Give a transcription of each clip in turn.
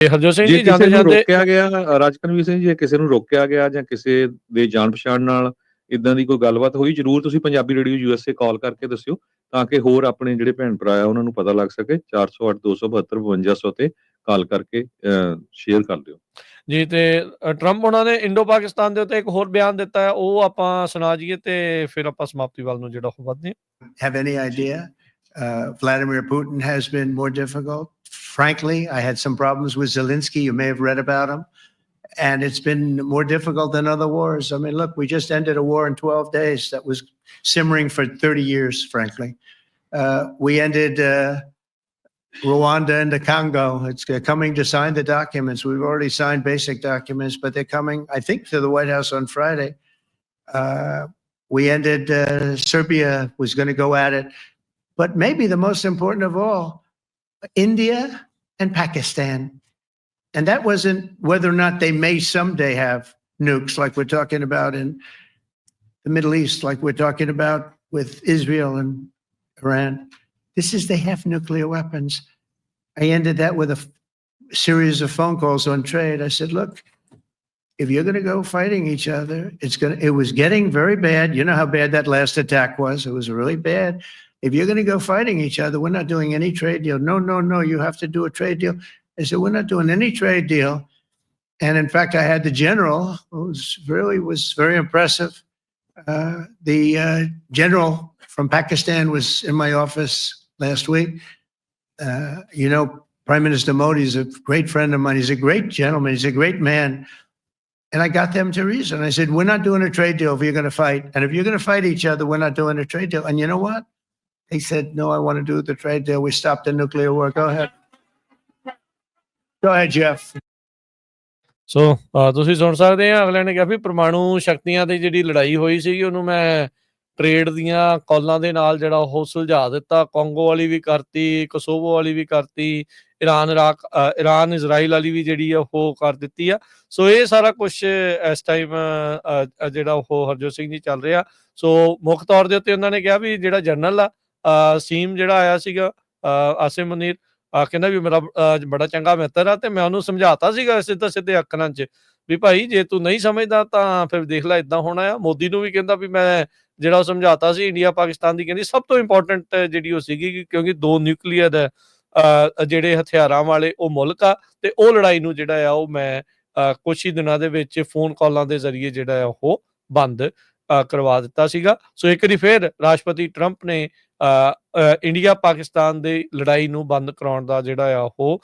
ਤੇ ਹਰਜੋਤ ਸਿੰਘ ਜੇ ਜਾਂਦੇ ਜਾਂਦੇ ਰੋਕਿਆ ਗਿਆ ਰਾਜਕਨਵੀਰ ਸਿੰਘ ਜੀ ਕਿਸੇ ਨੂੰ ਰੋਕਿਆ ਗਿਆ ਜਾਂ ਕਿਸੇ ਦੇ ਜਾਣ ਪਛਾਣ ਨਾਲ ਇਦਾਂ ਦੀ ਕੋਈ ਗੱਲਬਾਤ ਹੋਈ ਜਰੂਰ ਤੁਸੀਂ ਪੰਜਾਬੀ ਰੇਡੀਓ ਯੂਐਸਏ ਕਾਲ ਕਰਕੇ ਦੱਸਿਓ ਤਾਂ ਕਿ ਹੋਰ ਆਪਣੇ ਜਿਹੜੇ ਭੈਣ ਭਰਾ ਆ ਉਹਨਾਂ ਨੂੰ ਪਤਾ ਲੱਗ ਸਕੇ 408 272 5200 ਤੇ ਕਾਲ ਕਰਕੇ ਸ਼ੇਅਰ ਕਰ ਦਿਓ ਜੀ ਤੇ ਟਰੰਪ ਉਹਨਾਂ ਨੇ ਇੰਡੋ ਪਾਕਿਸਤਾਨ ਦੇ ਉੱਤੇ ਇੱਕ ਹੋਰ ਬਿਆਨ ਦਿੱਤਾ ਹੈ ਉਹ ਆਪਾਂ ਸੁਣਾ ਜੀਏ ਤੇ ਫਿਰ ਆਪਾਂ ਸਮਾਪਤੀ ਵੱਲ ਨੂੰ ਜਿਹੜਾ ਉਹ ਵਧਦੇ ਹਾਂ have any idea. Uh, Vladimir Putin has been more difficult. Frankly, I had some problems with Zelensky. You may have read about him. And it's been more difficult than other wars. I mean, look, we just ended a war in 12 days that was simmering for 30 years, frankly. Uh, we ended uh, Rwanda and the Congo. It's coming to sign the documents. We've already signed basic documents, but they're coming, I think, to the White House on Friday. Uh, we ended uh, Serbia was going to go at it. But maybe the most important of all, India and Pakistan. And that wasn't whether or not they may someday have nukes, like we're talking about in the Middle East, like we're talking about with Israel and Iran. This is they have nuclear weapons. I ended that with a series of phone calls on trade. I said, look, if you're going to go fighting each other, it's going to, it was getting very bad. You know how bad that last attack was. It was really bad. If you're going to go fighting each other, we're not doing any trade deal. No, no, no, you have to do a trade deal. I said, we're not doing any trade deal. And in fact, I had the general, who really was very impressive. Uh, the uh, general from Pakistan was in my office last week. Uh, you know, Prime Minister Modi is a great friend of mine. He's a great gentleman. He's a great man. And I got them to reason. I said, we're not doing a trade deal if you're going to fight. And if you're going to fight each other, we're not doing a trade deal. And you know what? They said, no, I want to do the trade deal. We stopped the nuclear war. Go ahead. Go ahead, Jeff. So uh, uh, ਤੁਸੀਂ ਸੁਣ ਸਕਦੇ ਆ ਅਗਲੇ ਨੇ ਕਿਹਾ ਵੀ ਪਰਮਾਣੂ ਸ਼ਕਤੀਆਂ ਦੀ ਜਿਹੜੀ ਲੜਾਈ ਹੋਈ ਸੀਗੀ ਉਹਨੂੰ ਮੈਂ ਟ੍ਰੇਡ ਦੀਆਂ ਕਾਲਾਂ ਦੇ ਨਾਲ ਜਿਹੜਾ ਉਹ ਸੁਲਝਾ ਦਿੱਤਾ ਕੰਗੋ ਵਾਲੀ ਵੀ ਕਰਤੀ ਕਸੋਵੋ ਵਾਲੀ ਵੀ ਕਰਤੀ ਈਰਾਨ ਇਰਾਕ ਅ, ਈਰਾਨ ਇਜ਼ਰਾਈਲ ਵਾਲੀ ਵੀ ਜਿਹੜੀ ਆ ਉਹ ਕਰ ਦਿੱਤੀ ਆ ਸੋ ਇਹ ਸਾਰਾ ਕੁਝ ਇਸ ਟਾਈਮ ਜਿਹੜਾ ਉਹ ਹਰਜੋਤ ਸਿੰਘ ਜੀ ਚੱਲ ਰਿਹਾ ਸੋ ਮੁੱਖ ਤੌਰ ਦੇ ਉੱਤੇ ਉਹਨਾਂ ਨੇ ਕਿਹਾ ਵੀ ਜਿਹੜਾ ਜਨਰਲ ਆ ਸੀਮ ਜਿਹੜਾ ਆਇਆ ਸੀਗਾ ਅ, ਆਸਿਮ ਮੁਨੀਰ ਆ ਕਹਿੰਦਾ ਵੀ ਮੇਰਾ ਬੜਾ ਚੰਗਾ ਮਿੱਤਰ ਆ ਤੇ ਮੈਂ ਉਹਨੂੰ ਸਮਝਾਤਾ ਸੀਗਾ ਸਿੱਧਾ ਸਿੱਧੇ ਅੱਖਰਾਂ 'ਚ ਵੀ ਭਾਈ ਜੇ ਤੂੰ ਨਹੀਂ ਸਮਝਦਾ ਤਾਂ ਫਿਰ ਦੇਖ ਲੈ ਇਦਾਂ ਹੋਣਾ ਆ। ਮੋਦੀ ਨੂੰ ਵੀ ਕਹਿੰਦਾ ਵੀ ਮੈਂ ਜਿਹੜਾ ਉਹ ਸਮਝਾਤਾ ਸੀ ਇੰਡੀਆ ਪਾਕਿਸਤਾਨ ਦੀ ਕਹਿੰਦੀ ਸਭ ਤੋਂ ਇੰਪੋਰਟੈਂਟ ਜਿਹੜੀ ਉਹ ਸੀਗੀ ਕਿਉਂਕਿ ਦੋ ਨਿਊਕਲੀਅਰ ਅ, ਜਿਹੜੇ ਹਥਿਆਰਾਂ ਵਾਲੇ ਉਹ ਮੁਲਕ ਆ ਤੇ ਉਹ ਲੜਾਈ ਨੂੰ ਜਿਹੜਾ ਆ ਉਹ ਮੈਂ ਅ, ਕੁਛ ਹੀ ਦਿਨਾਂ ਦੇ ਵਿੱਚ ਫੋਨ ਕਾਲਾਂ ਦੇ ਜ਼ਰੀਏ ਜਿਹੜਾ ਆ ਉਹ ਬੰਦ ਕਰਵਾ ਦਿੱਤਾ ਸੀਗਾ। ਸੋ ਇੱਕ ਵਾਰੀ ਫਿਰ ਰਾਸ਼ਟਰਪਤੀ ਟਰੰਪ ਨੇ ਇੰਡੀਆ ਪਾਕਿਸਤਾਨ ਦੀ ਲੜਾਈ ਨੂੰ ਬੰਦ ਕਰਾਉਣ ਦਾ ਜਿਹੜਾ ਆ ਉਹ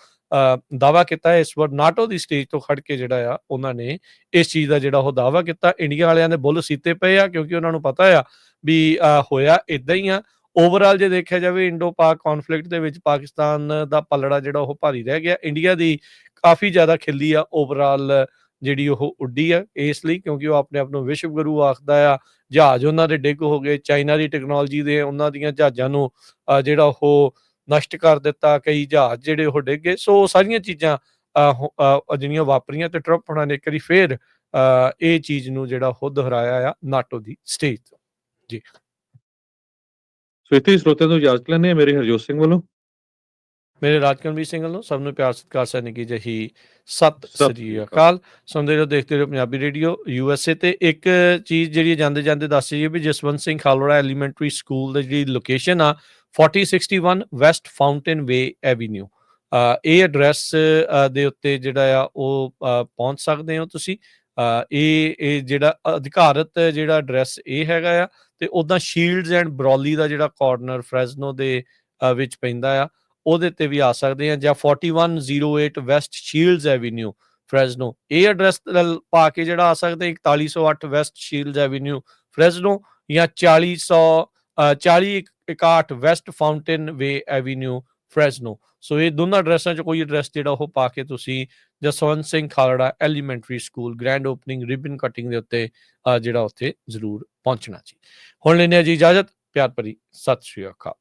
ਦਾਵਾ ਕੀਤਾ ਹੈ। ਇਸ ਵਾਰ ਨਾਟੋ ਦੀ ਸਟੇਜ ਤੋਂ ਖੜ ਕੇ ਜਿਹੜਾ ਆ, ਉਹਨਾਂ ਨੇ ਇਸ ਚੀਜ਼ ਦਾ ਜਿਹੜਾ ਉਹ ਦਾਵਾ ਕੀਤਾ। ਇੰਡੀਆ ਵਾਲਿਆਂ ਦੇ ਬੁੱਲ ਸੀਤੇ ਪਏ ਆ, ਕਿਉਂਕਿ ਉਹਨਾਂ ਨੂੰ ਪਤਾ ਆ ਵੀ ਹੋਇਆ ਇਦਾਂ ਹੀ ਆ। ਓਵਰਆਲ ਜੇ ਦੇਖਿਆ ਜਾਵੇ ਇੰਡੋ ਪਾਕ ਕਨਫਲਿਕਟ ਦੇ ਵਿੱਚ ਪਾਕਿਸਤਾਨ ਦਾ ਪਲੜਾ ਜਿਹੜਾ ਉਹ ਭਾਰੀ ਰਹਿ ਗਿਆ। ਇੰਡੀਆ ਦੀ ਕਾਫੀ ਜ਼ਿਆਦਾ ਖਿੱਲੀ ਆ ਓਵਰਆਲ ਜਿਹੜੀ ਉਹ ਉੱਡੀ ਆ, ਇਸ ਲਈ ਕਿਉਂਕਿ ਉਹ ਆਪਣੇ ਆਪ ਨੂੰ ਵਿਸ਼ਵ ਗੁਰੂ ਆਖਦਾ ਆ, ਜਹਾਜ਼ ਉਹਨਾਂ ਦੇ ਡਿੱਗ ਹੋ ਗਏ, ਚਾਈਨਾ ਦੀ ਟੈਕਨੋਲੋਜੀ ਦੇ ਉਹਨਾਂ ਦੀਆਂ ਜਹਾਜ਼ਾਂ ਨੂੰ ਜਿਹੜਾ ਉਹ ਨਸ਼ਟ ਕਰ ਦਿੱਤਾ, ਕਈ ਜਹਾਜ਼ ਜਿਹੜੇ ਉਹ ਡਿੱਗ ਗਏ, ਸੋ ਉਹ ਸਾਰੀਆਂ ਚੀਜ਼ਾਂ ਜਿਹੜੀਆਂ ਵਾਪਰੀਆਂ ਤੇ ਟਰੰਪ ਉਹਨਾਂ ਨੇ ਇੱਕ ਵਾਰੀ ਫੇਰ ਇਹ ਚੀਜ਼ ਨੂੰ ਜਿਹੜਾ ਉਹ ਦੁਹਰਾਇਆ ਆ ਨਾਟੋ ਦੀ ਸਟੇਜ ਤੋਂ। ਜੀ। ਸੋ ਇੱਥੇ ਸਰੋਤਿਆਂ ਤੋਂ ਇਜਾਜ਼ਤ ਲੈਂਦੇ ਆ ਮੇਰੇ ਹਰਜੋਤ ਸਿੰਘ ਵੱਲੋਂ। ਮੇਰੇ ਰਾਜਕਨਵੀਰ ਸਿੰਘ ਵੱਲੋਂ ਸਭ ਨੂੰ ਪਿਆਰ ਸਤਿਕਾਰ ਸੈਨਿਕ ਕੀ ਜਹੀ ਸਤਿ ਸ੍ਰੀ ਅਕਾਲ। ਸੁਣਦੇ ਰਹੋ ਦੇਖਦੇ ਰਹੋ ਪੰਜਾਬੀ ਰੇਡੀਓ ਯੂਐਸਏ ਤੇ ਇੱਕ ਚੀਜ਼ ਜਿਹੜੀ ਜਾਂਦੇ ਜਾਂਦੇ ਦੱਸ ਹੈ ਵੀ ਜਸਵੰਤ ਸਿੰਘ ਖਾਲੜਾ ਐਲੀਮੈਂਟਰੀ ਸਕੂਲ ਦੀ ਜਿਹੜੀ ਲੋਕੇਸ਼ਨ ਆ 4061 ਵੈਸਟ ਫਾਊਂਟੇਨ ਵੇ ਐਵੀਨਿਊ ਇਹ ਐਡਰੈਸ ਦੇ ਉੱਤੇ ਜਿਹੜਾ ਆ ਉਹ ਪਹੁੰਚ ਸਕਦੇ ਹੋ ਤੁਸੀਂ। ਇਹ ਇਹ ਜਿਹੜਾ ਅਧਿਕਾਰਤ ਜਿਹੜਾ ਐਡਰੈਸ ਇਹ ਹੈਗਾ ਆ ਤੇ ਉਦਾਂ ਸ਼ੀਲਡਸ ਐਂਡ ਬਰੋਲੀ ਦਾ ਜਿਹੜਾ ਕਾਰਨਰ ਫ੍ਰੈਜ਼ਨੋ ਦੇ ਵਿੱਚ ਪੈਂਦਾ ਆ। ਉਹਦੇ ਤੇ ਵੀ ਆ ਸਕਦੇ ਆ ਜਾਂ 4108 ਵੈਸਟ ਸ਼ੀਲਡਸ ਐਵੀਨਿਊ ਫ੍ਰੈਜ਼ਨੋ। ਇਹ ਐਡਰੈਸ ਪਾ ਕੇ ਜਿਹੜਾ ਆ ਸਕਦੇ 4108 ਵੈਸਟ ਸ਼ੀਲਡਸ ਐਵੀਨਿਊ ਫ੍ਰੈਜ਼ਨੋ ਜਾਂ 4000 uh, 4061 west fountain way avenue Fresno. So ਇਹ ਦੋਨਾਂ ਐਡਰੈਸਾਂ 'ਚ ਕੋਈ ਐਡਰੈਸ ਜਿਹੜਾ ਉਹ ਪਾ ਕੇ ਤੁਸੀਂ Jaswant Singh Khalra elementary school grand opening ribbon cutting ਦੇ ਉੱਤੇ ਜਿਹੜਾ ਉੱਥੇ ਜ਼ਰੂਰ ਪਹੁੰਚਣਾ ਜੀ। ਹੁਣ ਲੈਣੇ ਜੀ ਇਜਾਜ਼ਤ ਪਿਆਰ ਭਰੀ ਸਤਿ ਸ਼੍ਰੀ ਅਕਾਲ।